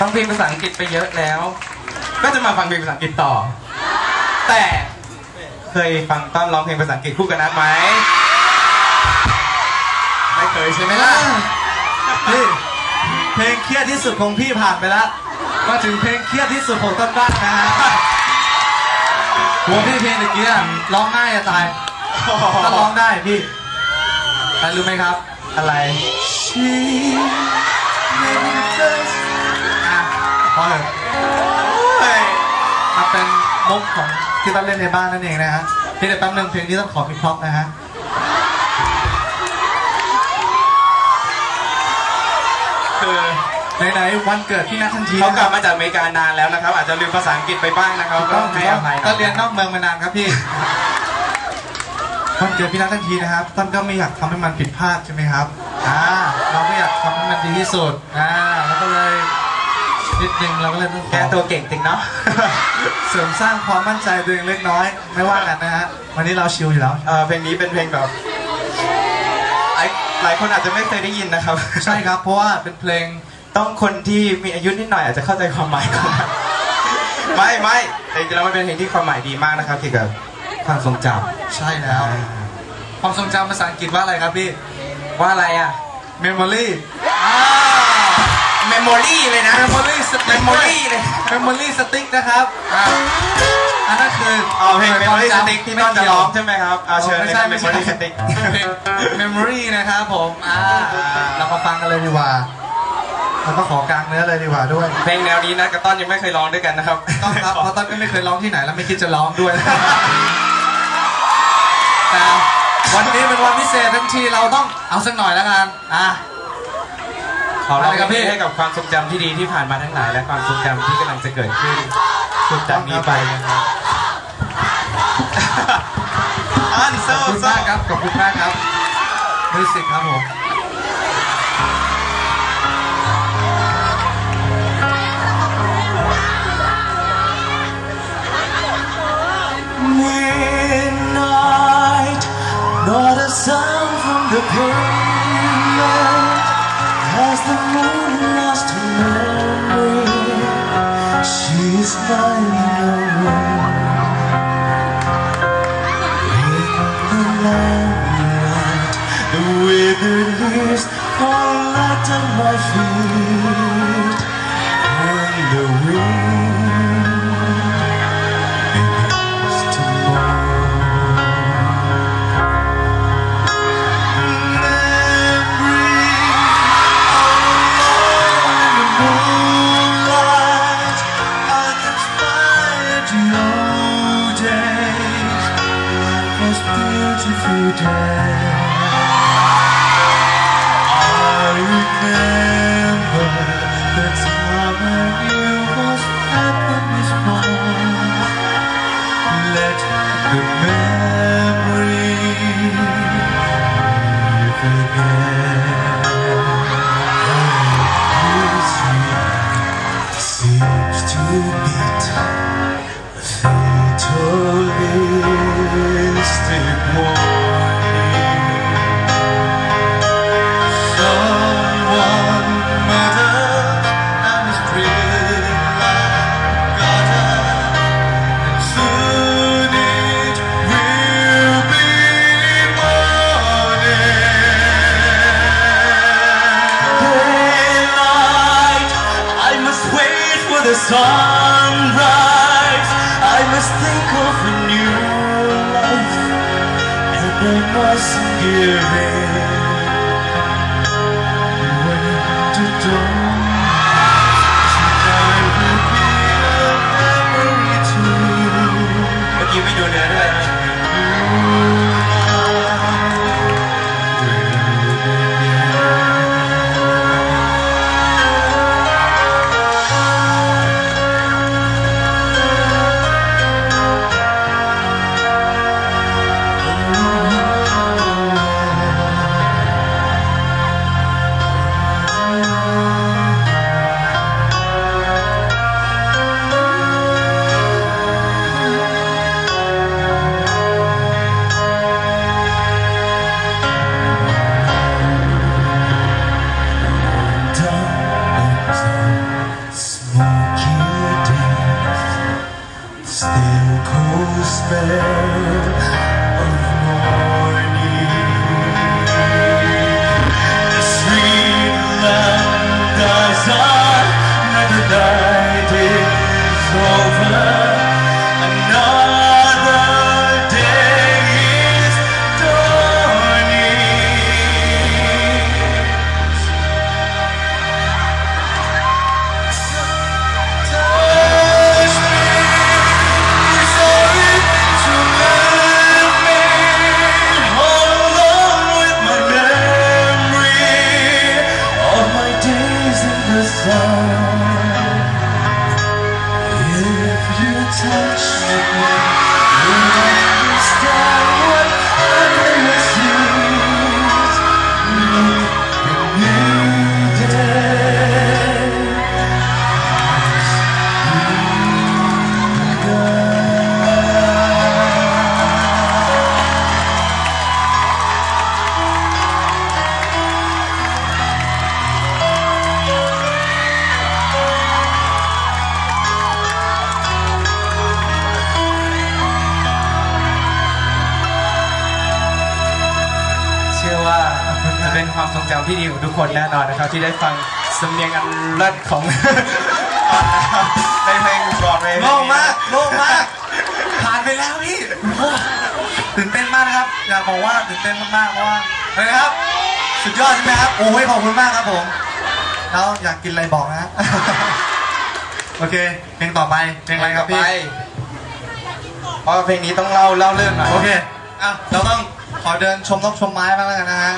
ฟังเพลงภาษาอังกฤษไปเยอะแล้ว ก็จะมาฟังเพลงภาษาอังกฤษต่อ แต่เคยฟังต้อมร้องเพลงภาษาอังกฤษคู่กับนัดไหมไม่เคยใช่ไหมล่ะนี่เพลงเครียดที่สุดของพี่ผ่านไปแล้วมาถึงเพลงเครียดที่สุดของต้นบ้านนะฮะหัวพี่เพลงตะกี้อะร้องง่ายจะตายถ้าร้องได้พี่แต่รู้ไหมครับ อะไร She made me first อะ พอเลยมันเป็นมุกของที่ต้นเล่นในบ้านนั่นเองนะฮะพี่เดี๋ยวแป๊บนึงเพลงนี้ต้องขอมีพร็อพนะฮะคือไหนๆวันเกิดพี่นัททันทีเขานะกคลัรับบมาจากอเมริกานานแล้วนะครับ อาจจะลืมภาษาอังกฤษไปบ้างนะครับถูกก็ต้องให้อภัยหก็น่อยเรียนนอกเมืองมานานครับพี่วันเกิดพี่นัททันทีนะครับต้นก็ไม่อยากทำให้มันผิดพลาดใช่ไหมครับอ่าเราก็อยากทำให้มันดีที่สุดอ่าแล้วก็เลย นิดนึงเราก็เลยต้องขแกอตัวเก่งจริงเนาะ เสริมสร้างความมั่นใจตัวเองเล็กน้อย ไม่ว่ากันนะฮะ วันนี้เราชิลอยู่แล้ว เออเพลงนี้เป็นเพลงแบบไอ้หลายคนอาจจะไม่เคยได้ยินนะครับ ใช่ครับ เพราะว่าเป็นเพลงต้องคนที่มีอายุนิดหน่อยอาจจะเข้าใจความหมายของมันไม่ไม่แต่จริงๆแล้วมันเป็นเพลงที่ความหมายดีมากนะครับเกี่ยวกับความทรงจใช่แล้วำความทรงจำภาษาอังกฤษว่าอะไรครับพี่ ว่าอะไรอะ memory เมมโมรี่เลยนะ memory stick เมมโมรี่เลย memory stick นะครับอ่าอันนั้นคืออ๋อเพลงเมมโมรี่สติ๊กที่น้องจะร้องใช่ไหมครับเอาเชิญไม่เลยใช่เมไม่มโมใช่รี่สติ๊กเพลง memory นะครับผมอ่าเรามาฟังกันเลยดีกว่าเราก็ขอกลางเนื้อเลยดีกว่าด้วย เพลงแนวนี้นะกับต้อนยังไม่เคยร้องด้วยกันนะครับต้องครับเพราะต้นก็ไม่เคยร้องที่ไหนแล้วไม่คิดจะร้องด้วยแต่วันนี้เป็นวันพิเศษทั้งทีเราต้องเอาสักหน่อยแล้วกันอะ ขอร้องอะไรครับพี่ให้กับความทรงจำที่ดีที่ผ่านมาทั้งหลายและความทรงจำที่กำลังจะเกิดขึ้นสุดจากนี้ไปนะครับอันโซขอบคุณโซมากครับขอบคุณมากครับมิวสิกครับผม Midnight, not a sound from the pavement. Has the moon lost her memory? She's lying away time. and I must give in. When the dawn tonight will be a memory too. เมื่อกี้ไม่ดูเนื้อด้วย bed. งที่ดีของทุกคนแน่นอนนะครับ ที่ได้ฟังสำเนียงอันเลิศของ ตอนนะครับในเพลงบรอดเวย์โล่งมากโล่งมาก ผ่านไปแล้วพี่โอ้ตื่นเต้นมากนะครับ อยากบอกว่าตื่นเต้นมากๆเพราะว่าอะไรนะครับ สุดยอดใช่ไหมครับโอ้ยขอบคุณมากครับผม แล้วอยากกินอะไรบอกนะ โอเคเพลงต่อไปเพลงอะไรครับพี่ไปเพราะว่าเพลงนี้ต้องเล่าเล่าเรื่องหน่อยโอเค อะ เราต้องขอเดินชมนกชมไม้บ้างแล้วกันนะฮะ